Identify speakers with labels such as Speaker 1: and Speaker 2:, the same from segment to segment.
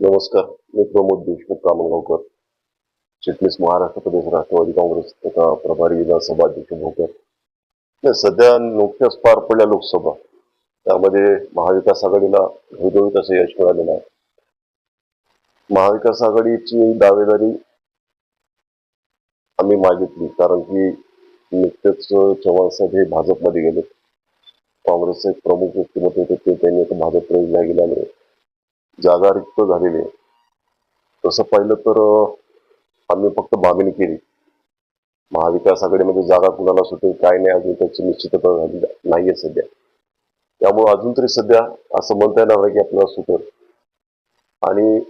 Speaker 1: नमस्कार मी प्रमोद देशमुख कामगावकर चिटणीस महाराष्ट्र प्रदेश राष्ट्रवादी काँग्रेस तथा प्रभारी विधानसभा अध्यक्ष भोकर. नाही, सध्या नुकत्याच पार पडल्या लोकसभा. त्यामध्ये महाविकास आघाडीला घवघवीत असं यश मिळालेलं आहे. महाविकास आघाडीची दावेदारी आम्ही मागितली कारण की नुकतेच चव्हाण साहेब हे भाजपमध्ये गेले. काँग्रेसचे एक प्रमुख व्यक्तिमत्व होते ते त्यांनी भाजप प्रवेशला गेल्यामुळे. जागा रिक्त झालेली आहे. तसं पाहिलं तर आम्ही फक्त मागणी केली. महाविकास आघाडीमध्ये जागा कुणाला सुटेल काय नाही अजून त्याची निश्चितता झाली नाहीये सध्या. त्यामुळे अजून तरी सध्या असं म्हणता येणार नाही की आपल्याला सुटेल. आणि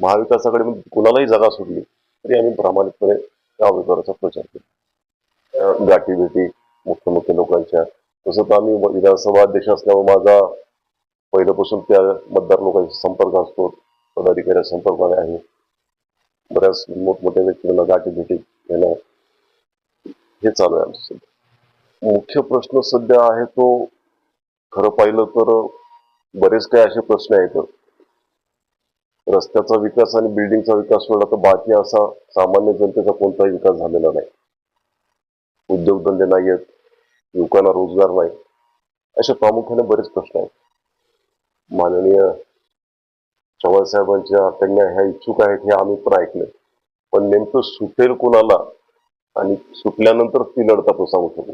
Speaker 1: महाविकास आघाडीमध्ये कुणालाही जागा सुटली तरी आम्ही प्रामाणिकपणे त्या उमेदवाराचा प्रचार केला. अं, गाठी भेटी मुख्य मुख्य लोकांच्या तसं तर आम्ही विधानसभा अध्यक्ष असल्यामुळे माझा पहिल्यापासून त्या मतदार लोकांशी संपर्क असतो पदाधिकाऱ्या संपर्काने आहे बऱ्याच मोठमोठ्या व्यक्तींना गाठी भेटी घेणं हे चालू आहे आमचं सध्या. मुख्य प्रश्न सध्या आहे तो खरं पाहिलं तर बरेच काही असे प्रश्न आहेत. रस्त्याचा विकास आणि बिल्डिंगचा विकास सोडला तर बाकी असा सामान्य जनतेचा कोणताही विकास झालेला नाही. उद्योगधंदे नाही आहेत युवकांना रोजगार नाही. असे प्रामुख्याने बरेच प्रश्न आहेत. माननीय चव्हाण साहेबांच्या कन्या ह्या इच्छुक आहेत हे आम्ही पण ऐकले पण नेमकं सुटेल कोणाला आणि सुटल्यानंतर ती लढत आपण सांगू शकू.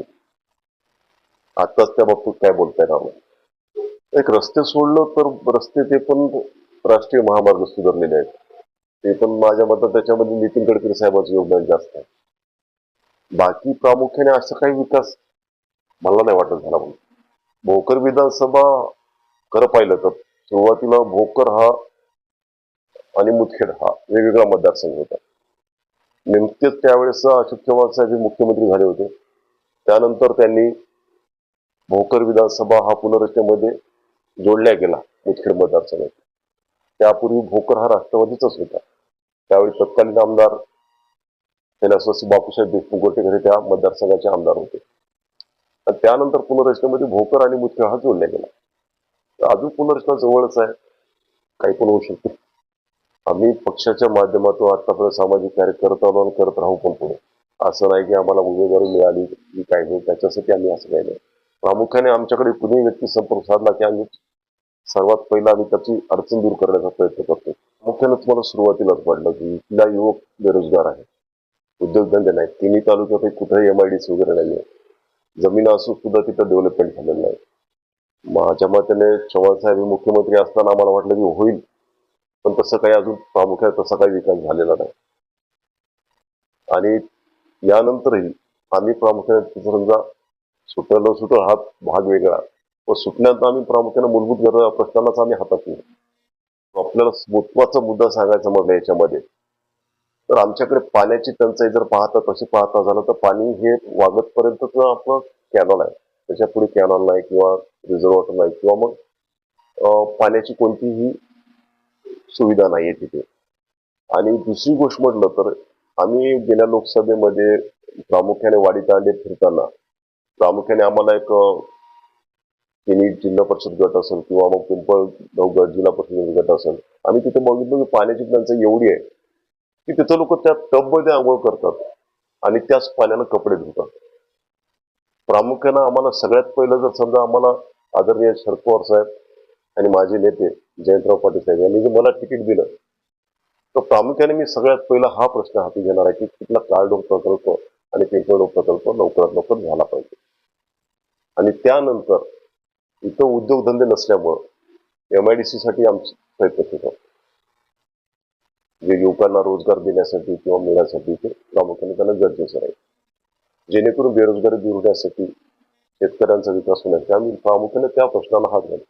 Speaker 1: आताच त्या बाबतीत काय बोलता येणार एक रस्ते सोडलं तर रस्ते ते पण राष्ट्रीय महामार्ग सुधारलेले आहेत. ते पण माझ्या मतात त्याच्यामध्ये नितीन गडकरी साहेबांचं योगदान जास्त आहे. बाकी प्रामुख्याने असं काही विकास मला नाही वाटत झाला म्हणून. भोकर विधानसभा खरं पाहिलं तर सुरुवातीला भोकर हा आणि मुदखेड हा वेगवेगळा मतदारसंघ होता. नेमकेच त्यावेळेस अशोक चव्हाण साहेब हे मुख्यमंत्री झाले होते. त्यानंतर त्यांनी भोकर विधानसभा हा पुनर्रचनेमध्ये जोडल्या गेला मुदखेड मतदारसंघात. त्यापूर्वी भोकर हा राष्ट्रवादीचाच होता. त्यावेळी तत्कालीन आमदार कैलासवासी बापूसाहेब देशमुख गोटेकर हे त्या मतदारसंघाचे आमदार होते. त्यानंतर पुनर्रचनेमध्ये भोकर आणि मुदखेड हा जोडला गेला. तर अजून पुनर्रचना जवळच आहे. काही पण होऊ शकते. आम्ही पक्षाच्या माध्यमातून आतापर्यंत सामाजिक कार्य करत आलो आणि करत राहू पण पुढे. असं नाही की आम्हाला उमेदवारी मिळाली की काय नाही. त्याच्यासाठी आम्ही असं काही नाही. प्रामुख्याने आमच्याकडे कुणी व्यक्ती संपर्क साधला की आम्ही सर्वात पहिला आम्ही त्याची अडचण दूर करण्याचा प्रयत्न करतो. मुख्यानं तुम्हाला सुरुवातीलाच वाटलं की इथला युवक बेरोजगार आहे. उद्योगधंदे नाही तिन्ही तालुक्यात कुठेही एम आय डी वगैरे नाही आहे जमीन असून सुद्धा तिथं डेव्हलपमेंट झालेलं नाही. माझ्या मताने चव्हाण साहेब हे मुख्यमंत्री असताना आम्हाला वाटलं की होईल. पण तसं काही अजून प्रामुख्याने तसा काही विकास झालेला नाही. आणि यानंतरही आम्ही प्रामुख्याने समजा सुटलं सुटल हा भाग वेगळा. व सुटल्यानंतर आम्ही प्रामुख्याने मूलभूत गरजा प्रश्नालाच आम्ही हातात घेऊ. आपल्याला महत्त्वाचा मुद्दा सांगायचा म्हटलं याच्यामध्ये. तर आमच्याकडे पाण्याची टंचाई जर पाहता तशी पाहता झालं तर पाणी हे वागतपर्यंतच आपलं कॅनॉल आहे. त्याच्या पुढे कॅनॉल नाही किंवा रिझर्वॉटर नाही किंवा मग पाण्याची कोणतीही सुविधा नाही आहे तिथे. आणि दुसरी गोष्ट म्हटलं तर आम्ही गेल्या लोकसभेमध्ये प्रामुख्याने वाडी तांडे फिरताना प्रामुख्याने आम्हाला एक तिन्ही जिल्हा परिषद गट असेल किंवा मग पिंपळ गट जिल्हा परिषद गट असेल आम्ही तिथे बघितलं की पाण्याची टंचाई एवढी आहे की तिथं लोक त्या टबमध्ये आंघोळ करतात आणि त्याच पाण्यानं कपडे धुतात. प्रामुख्यानं आम्हाला सगळ्यात पहिलं जर समजा आम्हाला आदरणीय शरद पवार साहेब आणि माझे नेते जयंतराव पाटील साहेब यांनी जर मला तिकीट दिलं तर प्रामुख्याने मी सगळ्यात पहिला हा प्रश्न हाती घेणार आहे की तिथला कार्डोर प्रकल्प आणि पिंपळडोर प्रकल्प लवकरात लवकर झाला पाहिजे. आणि त्यानंतर इथं उद्योगधंदे नसल्यामुळं एम आय डी साठी आमचे प्रयत्न सुरू जे युवकांना रोजगार देण्यासाठी किंवा मिळण्यासाठी ते प्रामुख्याने त्यांना गरजेचं आहे जेणेकरून बेरोजगारी दूर होण्यासाठी शेतकऱ्यांचा विकास होण्यासाठी आम्ही प्रामुख्याने त्या प्रश्नाला हात घालू.